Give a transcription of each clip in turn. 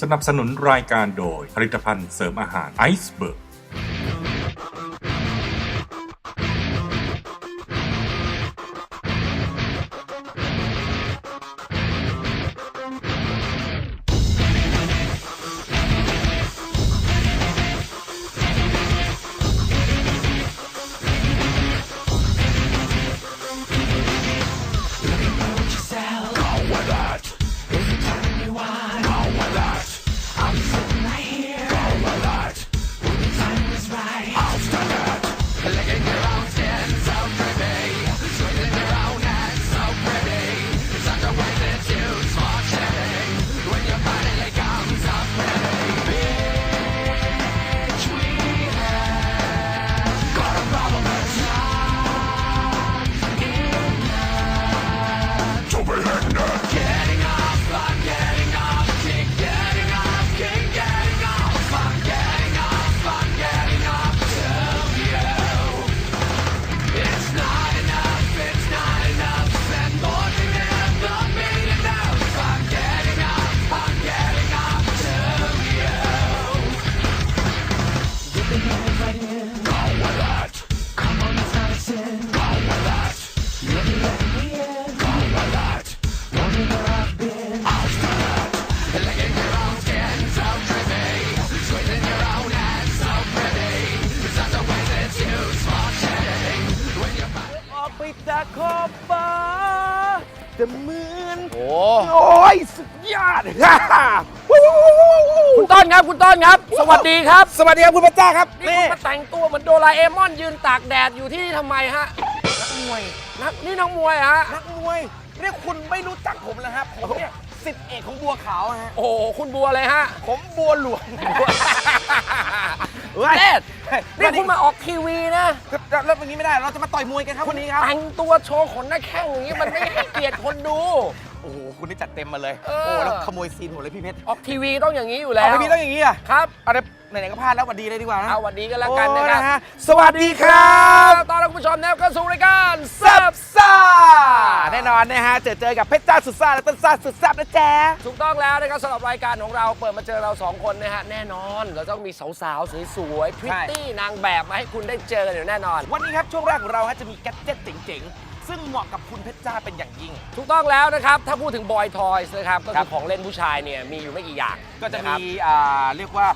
สนับสนุนรายการโดยผลิตภัณฑ์เสริมอาหารไอซ์เบิร์ก ดยอดวู้วู้วู้วู้วู้คุณต้นครับคุณต้นครับ สวัสดีครับสวัสดีครับคุณพระเจ้าครับนี่คุณมาแต่งตัวเหมือนโดราเอมอนยืนตากแดดอยู่ที่นี่ทำไมฮะนักมวย นักนี่นักมวยฮะนักมวยเรียกคุณไม่รู้จักผมแล้วครับผมเนี่ยสิทธิเอกของบัวขาวฮะโอ้โหคุณบัวเลยฮะผมบัวหลวงเฮ้ยเนตนี่คุณมาออกทีวีนะแล้วแล้ววันนี้ไม่ได้ เราจะมาต่อยมวยกันครับวันนี้ครับ แต่งตัวโชว์ขนหน้าแข้งอย่างนี้มันไม่ให้เกียรติคนดู โอ้โหคุณนี่จัดเต็มมาเลย เออ โอ้แล้วขโมยซีนผมเลยพี่เพชรออกทีวีต้องอย่างนี้อยู่แล้เอาวไปพี่ต้องอย่างนี้อะครับ เอาเดี๋ยวไหนๆก็พลาดแล้วหวัดดีเลยดีกว่านะเอาวันนี้ก็แล้วกันนะคโอ้รับฮสวัสดีครับต้อนรับคุณผู้ชมนะครับเข้าสู่รายการแซ่บซ่าแน่นอนนะฮะเจอเจอกับเพชรจ้าสุดซ่าและต้นซ่าสุดแซ่บนะจ๊ะ ถูกต้องแล้วนะครับสำหรับรายการของเราเปิดมาเจอเราสองคนนะฮะแน่นอนเราต้องมีสาวๆสวยๆพริตใช่ตี้นางแบบมาให้คุณได้เจอกันอยู่แน่นอน วันนี้ครับช่วงแรกของเราฮะจะมีแกดเจ็ตเจ๋งๆ ซึ่งเหมาะกับคุณเพชรจ้าเป็นอย่างยิ่ง ถูกต้องแล้วนะครับ ถ้าพูดถึงบอยทอยส์นะครับ ก็ครัคือบ ของเล่นผู้ชายเนี่ยมีอยู่ไม่กี่อย่างก็จะนครับมีอ่าเรียกว่า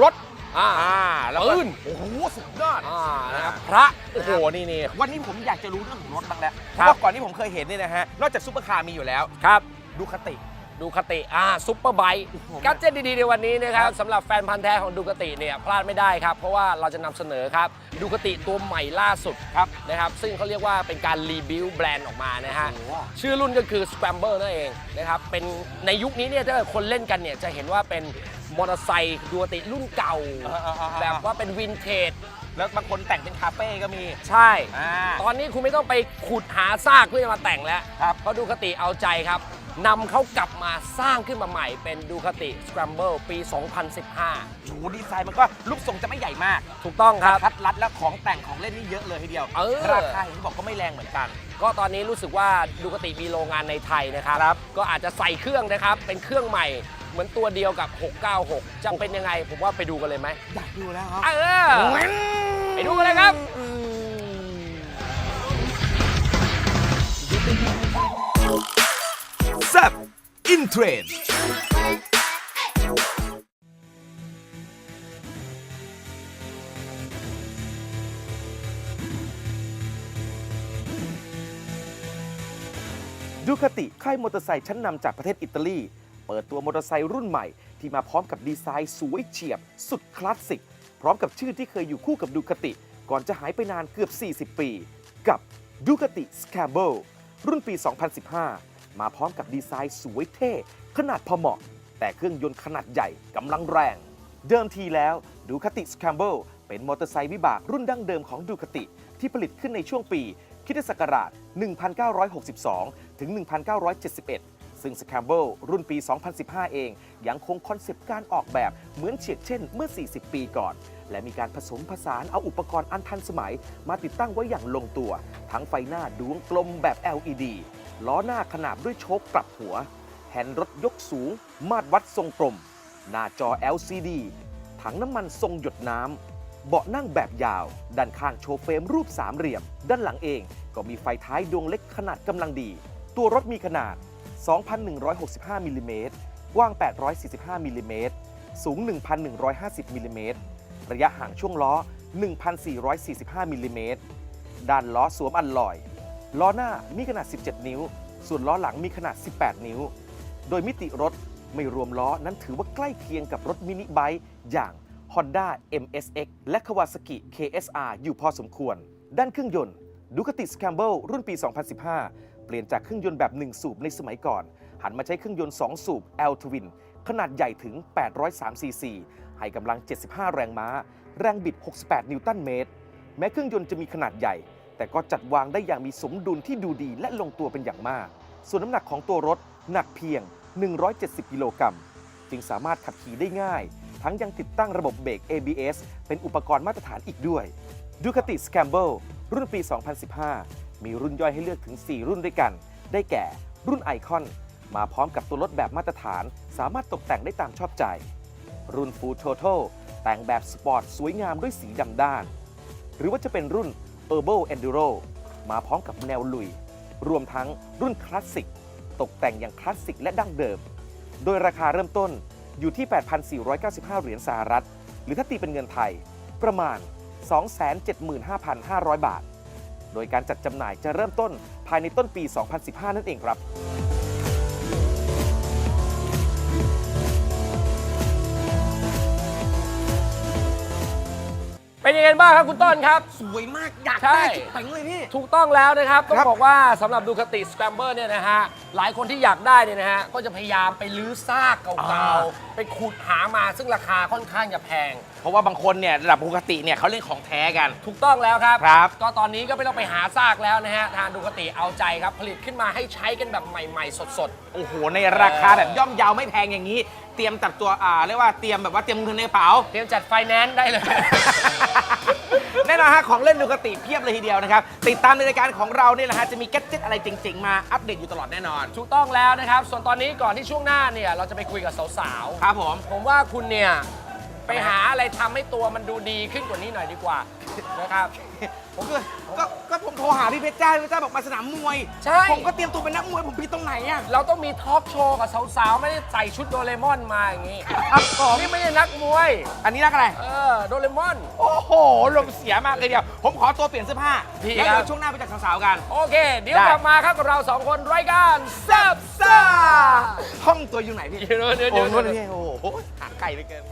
รถอ่า อ่าแล้วก็ปืน โอ้โหสุดยอด อ่านะครับพระโอ้โหนี่นี่ วันนี้ผมอยากจะรู้เรื่องของรถบ้างแล้วเพครับ ราะว่าก่อนที่ผมเคยเห็นเนี่ยนะฮะ นอกจากซุปเปอร์คาร์มีอยู่แล้ว ครับ ดูคติ ดูคติอ่าซุปเปอร์ไบค์โอ้โหกัจเจตดีๆในวันนี้นะครับครับสำหรับแฟนพันธ์แท้ของดูคติเนี่ยพลาดไม่ได้ครับ เพราะว่าเราจะนำเสนอครับดูคติตัวใหม่ล่าสุดครับนะครับ ซึ่งเขาเรียกว่าเป็นการรีบิวแบรนด์ออกมานะฮะโอ้โหชื่อรุ่นก็คือ Scrambler นั่นเองนะครับเป็นในยุคนี้เนี่ยถ้าเกิดคนเล่นกันเนี่ยจะเห็นว่าเป็นมอเตอร์ไซค์ดูคติรุ่นเก่าแบบว่าเป็นวินเทจ แล้วบางคนแต่งเป็นคาเฟ่ก็มี ใช่ อ่า ตอนนี้คุณไม่ต้องไปขุดหาซากเพื่อจะมาแต่งแล้ว ครับ เพราะดูคติเอาใจครับ นำเขากลับมาสร้างขึ้นมาใหม่เป็นดูคติ Scramble ปี 2015โอ้โหดีไซน์มันก็รูปทรงจะไม่ใหญ่มากถูกต้องครับ คัดรัดแล้วของแต่งของเล่นนี่เยอะเลยทีเดียว เออ ราคาเห็นบอกก็ไม่แรงเหมือนกัน ก็ตอนนี้รู้สึกว่าดูคติมีโรงงานในไทยนะครับ ครับ ก็อาจจะใส่เครื่องนะครับ เป็นเครื่องใหม่ เหมือนตัวเดียวกับ 696 จะเป็นยังไง ผมว่าไปดูกันเลยไหมอยากดูแล้วครับ เออ ไปดูกันเลยครับแเทรนด์ดูคติค่ายมอเตอร์ไซค์ชั้นนำจากประเทศอิตาลี เปิดตัวมอเตอร์ไซค์รุ่นใหม่ ที่มาพร้อมกับดีไซน์สวยเฉียบ สุดคลาสสิก พร้อมกับชื่อที่เคยอยู่คู่กับดูคติ ก่อนจะหายไปนานเกือบ 40 ปี กับดูคติ s c a b o รุ่นปี 2015 มาพร้อมกับดีไซน์สวยเท่ ขนาดพอเหมาะ แต่เครื่องยนต์ขนาดใหญ่กำลังแรง เดิมทีแล้วดูคติ s c a m b l e เป็นมอเตอร์ไซค์วิบากรุ่นดั้งเดิมของดูคติที่ผลิตขึ้นในช่วงปีคริสตศักราช 1962 ถึง 1971 ซึ่ง s c a m b l e รุ่นปี 2015 เอง ยังคงคอนเซปต์การออกแบบเหมือนเฉียดเช่นเมื่อ 40 ปีก่อน และมีการผสมผสานเอาอุปกรณ์อันทันสมัย มาติดตั้งไว้อย่างลงตัว ทั้งไฟหน้าดวงกลมแบบ LED ล้อหน้าขนาบด้วยโชคกลับหัว แฮนด์รถยกสูง มาตรวัดทรงกลม หน้าจอ LCD ถังน้ำมันทรงหยดน้ำ เบาะนั่งแบบยาว ด้านข้างโชว์เฟรมรูปสามเหลี่ยม ด้านหลังเองก็มีไฟท้ายดวงเล็กขนาดกำลังดี ตัวรถมีขนาด 2,165มิลลิเมตรกว้าง 845มิลลิเมตรสูง 1,150มิลลิเมตรระยะห่างช่วงล้อ 1,445มิลลิเมตรด้านล้อสวมอัลลอย ล้อหน้ามีขนาด 17 นิ้ว ส่วนล้อหลังมีขนาด 18 นิ้ว โดยมิติรถไม่รวมล้อนั้นถือว่าใกล้เคียงกับรถมินิไบค์อย่าง Honda MSX และ Kawasaki KSR อยู่พอสมควร ด้านเครื่องยนต์ Ducati Scramble รุ่นปี 2015 เปลี่ยนจากเครื่องยนต์แบบ 1 สูบในสมัยก่อน หันมาใช้เครื่องยนต์ 2 สูบ L Twin ขนาดใหญ่ถึง 803 ซีซี ให้กำลัง 75 แรงม้า แรงบิด 68 นิวตันเมตร แม้เครื่องยนต์จะมีขนาดใหญ่ แต่ก็จัดวางได้อย่างมีสมดุลที่ดูดีและลงตัวเป็นอย่างมาก ส่วนน้ำหนักของตัวรถหนักเพียง 170 กิโลกรัม จึงสามารถขับขี่ได้ง่าย ทั้งยังติดตั้งระบบเบรก ABS เป็นอุปกรณ์มาตรฐานอีกด้วย Ducati Scramble รุ่นปี 2015 มีรุ่นย่อยให้เลือกถึง 4 รุ่นด้วยกัน ได้แก่รุ่นไอคอนมาพร้อมกับตัวรถแบบมาตรฐาน สามารถตกแต่งได้ตามชอบใจ รุ่น Full Total แต่งแบบสปอร์ตสวยงามด้วยสีดำด้าน หรือว่าจะเป็นรุ่น Herbal Enduro มาพร้อมกับแนวลุย รวมทั้งรุ่นคลาสสิก ตกแต่งอย่างคลาสสิกและดั้งเดิม โดยราคาเริ่มต้นอยู่ที่ 8,495 เหรียญสหรัฐ หรือถ้าตีเป็นเงินไทยประมาณ 275,500 บาท โดยการจัดจำหน่ายจะเริ่มต้นภายในต้นปี 2015 นั่นเองครับ เป็นยังไงบ้างครับคุณต้นครับ สวยมาก อยากใช่ได้จุดแข็งเลยพี่ ถูกต้องแล้วนะครับ ต้องครับบอกว่าสำหรับดูคติส c ร a มเบอร์เนี่ยนะฮะ หลายคนที่อยากได้เนี่ยนะฮะ ก็จะพยายามไปลื้อซากเก่าๆ ไปขุดหามาซึ่งราคาค่อนข้างจะแพง เพราะว่าบางคนเนี่ยระดับปกติเนี่ยเขาเล่นของแท้กัน ถูกต้องแล้วครับ ครับ ก็ตอนนี้ก็ไม่ต้องไปหาซากแล้วนะฮะ ทางดูคติเอาใจครับ ผลิตขึ้นมาให้ใช้กันแบบใหม่ ๆ สดโอ้โห ในราคาแบบย่อมเยาวไม่แพงอย่างนี้ เตรียมตัดตัวอ่าเรียกว่าเตรียมแบบว่าเตรียมเงินในกระเป๋าๆเตรียมจัดไฟแนนซ์ได้เลย แน่นอนฮะของเล่นดูกติเพียบเลยทีเดียวนะครับ ติดตามในรายการของเราเนี่ยแหละฮะจะมีแกดเจิตอะไรจริงๆ มาอัปเดตอยู่ตลอดแน่นอน ถูกต้องแล้วนะครับ ส่วนตอนนี้ก่อนที่ช่วงหน้าเนี่ยเราจะไปคุยกับสาวๆครับผมผมว่าคุณเนี่ย ไปหาอะไรทำให้ตัวมันดูดีขึ้นกว่านี้หน่อยดีกว่า นะครับ ผมก็ก็ก็ผมโทรหาพี่เพชรจ้าพี่เพชรจ้าบอกมาสนามมวย ใช่ ผมก็เตรียมตัวเป็นนักมวยผมผิดตรงไหนอะเราต้องมีทอล์กโชว์กับสาวๆ ไม่ได้ใส่ชุดโดเรมอนมาอย่างนี้ครับผมนี่ไม่ใช่นักมวย อันนี้นักอะไร เออ โดเรมอน โอ้โหลมเสียมากเลยเดียว ผมขอตัวเปลี่ยนเสื้อผ้าดีแล้วครับเดี๋ยวช่วงหน้าไปจัดสาวๆกัน โอเค เดี๋ยวได้ กลับมาครับกับเราสองคนรายการแซ่บซ่าห้องตัวอยู่ไหนพี่เดี๋ยวเดี๋ยวโอ้เดี๋ยวโหเดี๋ยวนี่โอ้โหหาไก่ไปเกิน